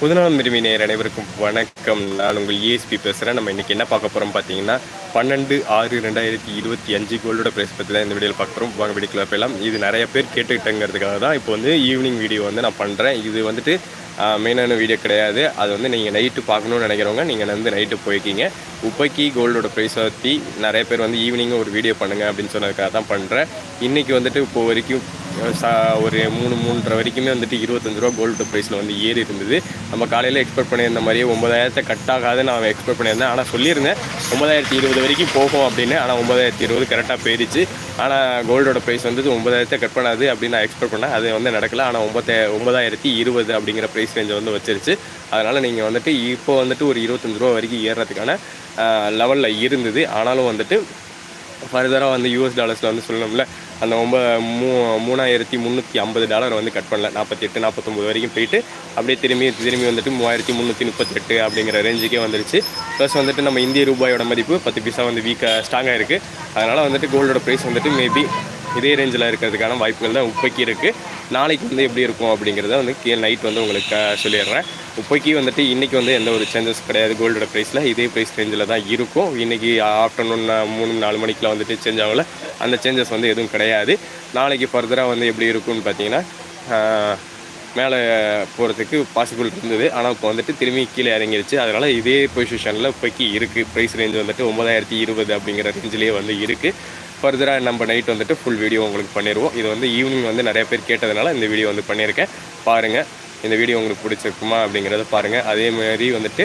புதுநலம் விரும்பி நேர் அனைவருக்கும் வணக்கம். நான் உங்கள் ஏஎஸ்பி பேசுகிறேன் நம்ம இன்றைக்கி என்ன பார்க்க போகிறோம் பார்த்தீங்கன்னா பன்னெண்டு ஆறு ரெண்டாயிரத்தி இருபத்தி அஞ்சு கோல்டோட ப்ரைஸ் பற்றி தான் இந்த வீடியோவில் பார்க்க போகிறோம் வாங்க வீடியோக்குள்ள போயிடலாம். இது நிறைய பேர் கேட்டுக்கிட்டங்கிறதுக்காக தான் இப்போ வந்து ஈவினிங் வீடியோ வந்து நான் பண்ணுறேன் இது வந்துட்டு மெயினான வீடியோ கிடையாது. அது வந்து நீங்கள் நைட்டு பார்க்கணும்னு நினைக்கிறவங்க நீங்கள் வந்து நைட்டு போய்க்கிங்க. உப்பைக்கு கோல்டோட ப்ரைஸ் பற்றி நிறைய பேர் வந்து ஈவினிங்கும் ஒரு வீடியோ பண்ணுங்கள் அப்படின்னு சொன்னதுக்காக தான் பண்ணுறேன் இன்றைக்கி வந்துட்டு இப்போ வரைக்கும் சா ஒரு மூணு மூன்றரை வரைக்குமே வந்துட்டு இருபத்தஞ்சு ரூபா கோல்டு ப்ரைஸில் வந்து ஏறி இருந்தது. நம்ம காலையில் எக்ஸ்பெக்ட் பண்ணியிருந்த மாதிரியே ஒன்பதாயிரத்தை கட் ஆகாது நான் எக்ஸ்பெக்ட் பண்ணியிருந்தேன். ஆனால் சொல்லியிருந்தேன் ஒன்பதாயிரத்தி இருபது வரைக்கும் போகும் அப்படின்னு. ஆனால் ஒன்பதாயிரத்தி இருபது கரெக்டாக போயிடுச்சு ஆனால் கோல்டோட ப்ரைஸ் வந்து ஒன்பதாயிரத்தை கட் பண்ணாது அப்படின்னு நான் எக்ஸ்பெக்ட் பண்ணேன். அது வந்து நடக்கல. ஆனால் ஒம்பத்த ஒன்பதாயிரத்தி இருபது அப்படிங்கிற ப்ரைஸ் ரேஞ்சை வந்து வச்சிருச்சு. அதனால் நீங்கள் வந்துட்டு இப்போ வந்துட்டு ஒரு இருபத்தஞ்சு ரூபா வரைக்கும் ஏறுறதுக்கான லெவலில் இருந்தது. ஆனாலும் வந்துட்டு ஃபர்தராக வந்து யூஎஸ் டாலர்ஸில் வந்து சொல்லணும்ல அந்த ஒம்ப மூ மூணாயிரத்தி முந்நூற்றி ஐம்பது டாலர் வந்து கட் பண்ணல. நாற்பத்தி எட்டு நாற்பத்தொம்பது வரைக்கும் போயிட்டு அப்படியே திரும்பி திரும்பி வந்துட்டு மூவாயிரத்தி முந்நூற்றி முப்பத்தெட்டு அப்படிங்கிற ரேஞ்சுக்கே வந்துருச்சு. ப்ளஸ் வந்துட்டு நம்ம இந்திய ரூபாயோட மதிப்பு பத்து பைசா வந்து வீக்காக ஸ்ட்ராங்காக இருக்குது அதனால் வந்துட்டு கோல்டோட ப்ரைஸ் வந்துட்டு மேபி இதே ரேஞ்சில் இருக்கிறதுக்கான வாய்ப்புகள் தான் உப்பைக்கு இருக்குது நாளைக்கு வந்து எப்படி இருக்கும் அப்படிங்கிறத வந்து கீழே நைட் வந்து உங்களுக்கு சொல்லிடுறேன். உப்பைக்கு வந்துட்டு இன்றைக்கி வந்து எந்த ஒரு சேஞ்சஸ் கிடையாது. கோல்டோட ப்ரைஸில் இதே ப்ரைஸ் ரேஞ்சில் தான் இருக்கும். இன்றைக்கி ஆஃப்டர்நூன் மூணு நாலு மணிக்கெலாம் வந்துட்டு சேஞ்ச் ஆகல. அந்த சேஞ்சஸ் வந்து எதுவும் கிடையாது. நாளைக்கு ஃபர்தராக வந்து எப்படி இருக்கும்னு பார்த்தீங்கன்னா மேலே போகிறதுக்கு பாசிபிள் இருந்தது. ஆனால் இப்போ வந்துட்டு திரும்பி கீழே இறங்கிருச்சு. அதனால் இதே பொசிஷனில் இப்போக்கி இருக்குது ப்ரைஸ் ரேஞ்ச் வந்துட்டு ஒம்பதாயிரத்தி இருபது அப்படிங்கிற ரேஞ்சிலேயே வந்து இருக்குது ஃபர்தராக நம்ம நைட் வந்துட்டு ஃபுல் வீடியோ உங்களுக்கு பண்ணிடுவோம் இது வந்து ஈவினிங் வந்து நிறைய பேர் கேட்டதுனால இந்த வீடியோ வந்து பண்ணியிருக்கேன். பாருங்கள் இந்த வீடியோ உங்களுக்கு பிடிச்சிருக்குமா அப்படிங்கிறத பாருங்கள் அதே மாதிரி வந்துட்டு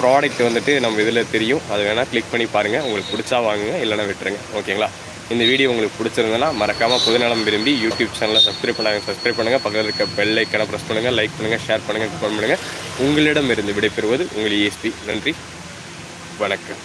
ப்ராடக்ட் வந்துட்டு நம்ம இதில் தெரியும். அது வேணால் கிளிக் பண்ணி பாருங்கள் உங்களுக்கு பிடிச்சா வாங்குங்க இல்லைன்னா விட்டுருங்க. ஓகேங்களா இந்த வீடியோ உங்களுக்கு பிடிச்சிருந்தனா மறக்காமல் புதுநலம் விரும்பி யூடியூப் சேனலை சப்ஸ்கிரைப் பண்ணாங்க சப்ஸ்கிரைப் பண்ணுங்கள் பக்கத்தில் இருக்க பெல் ஐக்கனை ப்ரெஸ் பண்ணுங்கள் லைக் பண்ணுங்கள் ஷேர் பண்ணுங்கள் கமெண்ட் பண்ணுங்கள் உங்களிடம் இருந்து விடைபெறுவது உங்கள் இஎஸ்பி நன்றி. வணக்கம்.